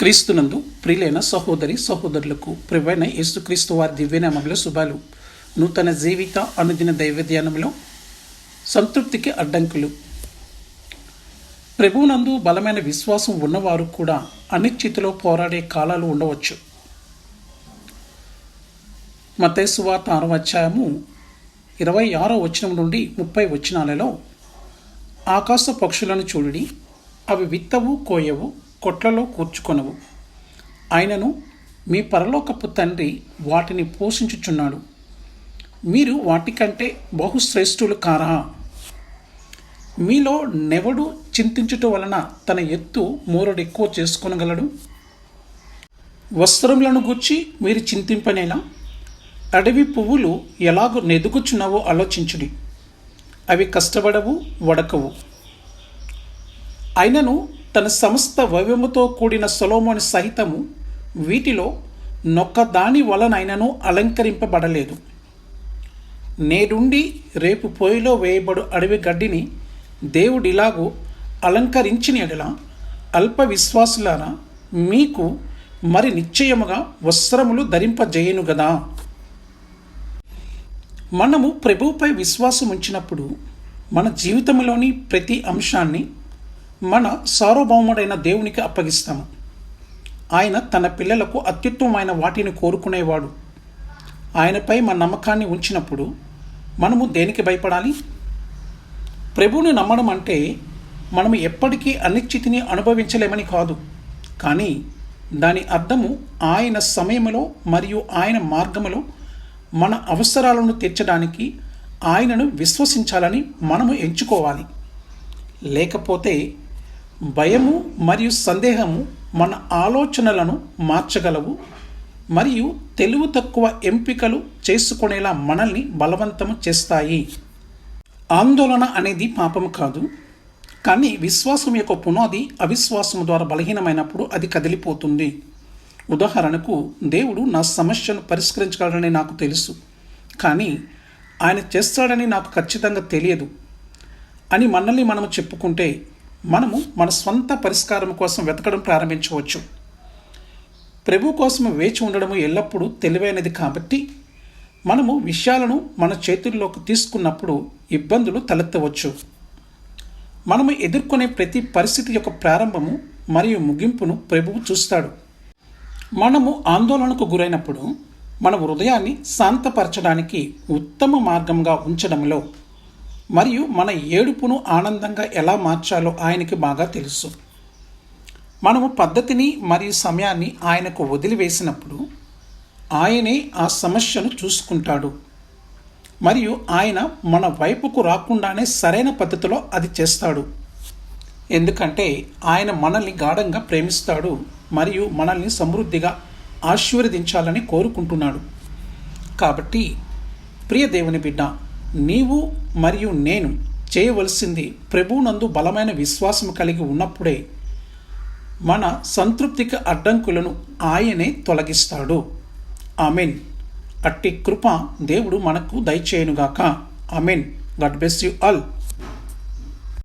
క్రీస్తునందు ప్రియులైన సహోదరి సహోదరులకు ప్రివైన యేసుక్రీస్తు వారి దివ్యనామంలో శుభాలు. నూతన జీవిత అనుదిన దైవ ధ్యానంలో సంతృప్తికి అడ్డంకులు. ప్రభువునందు బలమైన విశ్వాసం ఉన్నవారు కూడా అనిశ్చితిలో పోరాడే కాలాలు ఉండవచ్చు. మతేసువార్త ఆరవ అధ్యాయము ఇరవై ఆరో వచనం నుండి ముప్పై వచనాలలో ఆకాశ పక్షులను చూడి అవి విత్తవు కోయవు కొట్లలో కూర్చుకొనవు. ఆయనను మీ పరలోకపు తండ్రి వాటిని పోషించుచున్నాడు. మీరు వాటికంటే బహుశ్రేష్ఠులు కారా? మీలో నెవడు చింతించుట వలన తన ఎత్తు మూరడు ఎక్కువ చేసుకొనగలడు? వస్త్రములను గుచ్చి మీరు చింతింపనేలా అడవి పువ్వులు ఎలాగో నెదుగుచున్నావో ఆలోచించుడి. అవి కష్టపడవు వడకవు. అయినను తన సమస్త వైవ్యముతో కూడిన సొలోమోని సహితము వీటిలో నొక్కదాని వలనైనను అలంకరింపబడలేదు. నేడుండి రేపు పొయ్యిలో వేయబడు అడవి గడ్డిని దేవుడిలాగూ అలంకరించిన ఎడల అల్ప విశ్వాసులాన మీకు మరి నిశ్చయముగా వస్త్రములు ధరింపజేయను గదా. మనము ప్రభువుపై విశ్వాసం ఉంచినప్పుడు మన జీవితంలోని ప్రతి అంశాన్ని మన సార్వభౌముడైన దేవునికి అప్పగిస్తాము. ఆయన తన పిల్లలకు అత్యుత్తమమైన వాటిని కోరుకునేవాడు. ఆయనపై మన నమ్మకాన్ని ఉంచినప్పుడు మనము దేనికి భయపడాలి? ప్రభువుని నమ్మడం అంటే మనము ఎప్పటికీ అనిశ్చితిని అనుభవించలేమని కాదు. కానీ దాని అర్థము ఆయన సమయంలో మరియు ఆయన మార్గములో మన అవసరాలను తీర్చడానికి ఆయనను విశ్వసించాలని మనము ఎంచుకోవాలి. లేకపోతే భయము మరియు సందేహము మన ఆలోచనలను మార్చగలవు మరియు తెలివి తక్కువ ఎంపికలు చేసుకునేలా మనల్ని బలవంతము చేస్తాయి. ఆందోళన అనేది పాపం కాదు కానీ విశ్వాసం యొక్క పునాది అవిశ్వాసం ద్వారా బలహీనమైనప్పుడు అది కదిలిపోతుంది. ఉదాహరణకు దేవుడు నా సమస్యను పరిష్కరించగలడని నాకు తెలుసు కానీ ఆయన చేస్తాడని నాకు ఖచ్చితంగా తెలియదు అని మనల్ని మనము చెప్పుకుంటే మనము మన స్వంత పరిష్కారం కోసం వెతకడం ప్రారంభించవచ్చు. ప్రభు కోసం వేచి ఉండడము ఎల్లప్పుడూ తెలివైనది కాబట్టి మనము విషయాలను మన చేతుల్లోకి తీసుకున్నప్పుడు ఇబ్బందులు తలెత్తవచ్చు. మనము ఎదుర్కొనే ప్రతి పరిస్థితి యొక్క ప్రారంభము మరియు ముగింపును ప్రభువు చూస్తాడు. మనము ఆందోళనకు గురైనప్పుడు మన హృదయాన్ని శాంతపరచడానికి ఉత్తమ మార్గంగా ఉంచడంలో మరియు మన ఏడుపును ఆనందంగా ఎలా మార్చాలో ఆయనకి బాగా తెలుసు. మనము పద్ధతిని మరియు సమయాన్ని ఆయనకు వదిలివేసినప్పుడు ఆయనే ఆ సమస్యను చూసుకుంటాడు. మరియు ఆయన మన వైపుకు రాకుండానే సరైన పద్ధతిలో అది చేస్తాడు. ఎందుకంటే ఆయన మనల్ని గాఢంగా ప్రేమిస్తాడు మరియు మనల్ని సమృద్ధిగా ఆశీర్వదించాలని కోరుకుంటున్నాడు. కాబట్టి ప్రియ దేవుని బిడ్డ నీవు మరియు నేను చేయవలసింది ప్రభువునందు బలమైన విశ్వాసం కలిగి ఉన్నప్పుడే మన సంతృప్తికి అడ్డంకులను ఆయనే తొలగిస్తాడు. ఆమెన్. అట్టి కృప దేవుడు మనకు దయచేయనుగాక. Amen. God bless you all.